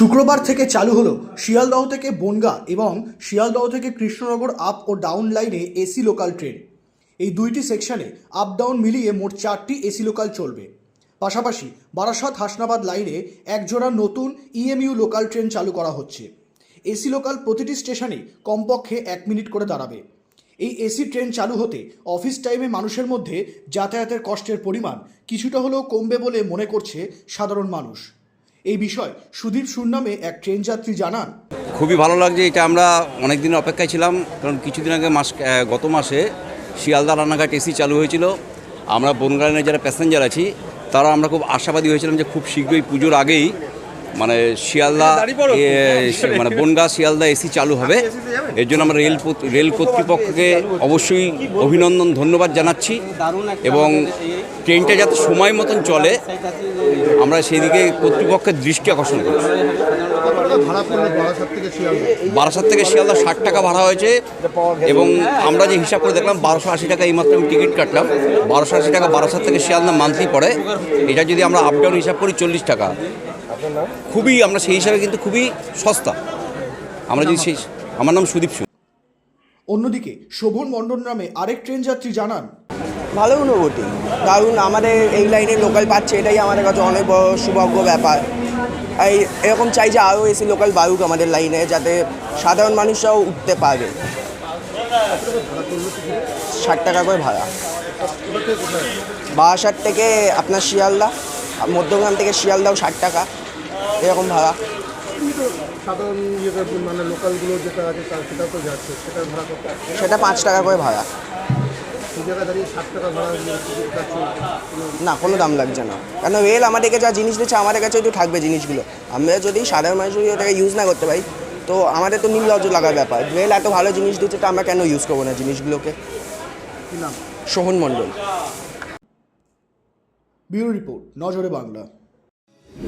শুক্রবার থেকে চালু হলো শিয়ালদহ থেকে বনগাঁ এবং শিয়ালদহ থেকে কৃষ্ণনগর আপ ও ডাউন লাইনে এসি লোকাল ট্রেন এই দুইটি সেকশনে আপ ডাউন মিলিয়ে মোট চারটি এসি লোকাল চলবে। পাশাপাশি বারাসাত হাসনাবাদ লাইনে একজোড়া নতুন ইএমইউ লোকাল ট্রেন চালু করা হচ্ছে। এসি লোকাল প্রতিটি স্টেশনে কমপক্ষে এক মিনিট করে দাঁড়াবে। এই এসি ট্রেন চালু হতে অফিস টাইমে মানুষের মধ্যে যাতায়াতের কষ্টের পরিমাণ কিছুটা হলেও কমবে বলে মনে করছে সাধারণ মানুষ। এই বিষয় সুদীপ সুর নামে এক ট্রেন যাত্রী জানান। খুবই ভালো লাগছে, এটা আমরা অনেক দিন অপেক্ষায় ছিলাম, কারণ কিছুদিন আগে মাস গত মাসে শিয়ালদা রান্নাঘাট এসি চালু হয়েছিল। আমরা বনগানের যারা প্যাসেঞ্জার আছি তারা আমরা খুব আশাবাদী হয়েছিলাম যে খুব শীঘ্রই পুজোর আগেই মানে শিয়ালদা মানে বনগা শিয়ালদা এসি চালু হবে। এর জন্য আমরা রেল রেল কর্তৃপক্ষকে অবশ্যই অভিনন্দন ধন্যবাদ জানাচ্ছি। এবং ট্রেনটা যাতে সময় মতন চলে আমরা সেদিকে কর্তৃপক্ষের দৃষ্টি আকর্ষণ করছি। পড়ল থেকে শিয়ালদা বারাসাত থেকে শিয়ালদা ষাট টাকা ভাড়া হয়েছে। এবং আমরা যে হিসাব করে দেখলাম বারোশো আশি টাকা এইমাত্র আমি টিকিট কাটলাম। বারোশো আশি টাকা বারাসাত থেকে শিয়ালদা মান্থলি পড়ে। এটা যদি আমরা আপ ডাউন হিসাব করি চল্লিশ টাকা। খুবই আমরা সেই হিসাবে কিন্তু খুবই সস্তা। আমরা যদি সেই আমার নাম সুদীপ সুদ। অন্যদিকে শোভন মণ্ডল নামে আরেক ট্রেন যাত্রী জানান। ভালো অনুভূতি। কারণ আমাদের এই লাইনে লোকাল পাচ্ছে এটাই আমাদের কাছে অনেক বড় সৌভাগ্য ব্যাপার। এই এরকম চাই যে আরও এসি লোকাল বাড়ুক আমাদের লাইনে যাতে সাধারণ মানুষরাও উঠতে পারবে ষাট টাকা করে ভাড়া। বারাসাত থেকে আপনার শিয়ালদা আর মধ্যগ্রাম থেকে শিয়ালদাও ষাট টাকা। এরকম ভাড়া। সাধারণ মানে লোকালগুলো যেটা আছে সেটা তো যাচ্ছে? সেটার ভাড়া কত? সেটা পাঁচ টাকা করে ভাড়া। না কোনো দাম লাগছে না। কেন রেল আমাদেরকে যা জিনিস দিচ্ছে আমাদের কাছেও তো থাকবে জিনিসগুলো। আমরা যদি সাধারণ মানুষ যদি ওটাকে ইউজ না করতে পারি তো আমাদের তো নীল লজ্জ লাগার ব্যাপার। রেল এত ভালো জিনিস দিচ্ছে তো আমরা কেন ইউজ করব না জিনিসগুলোকে? সোহন মণ্ডল। ব্যুরো রিপোর্ট নজরে বাংলা।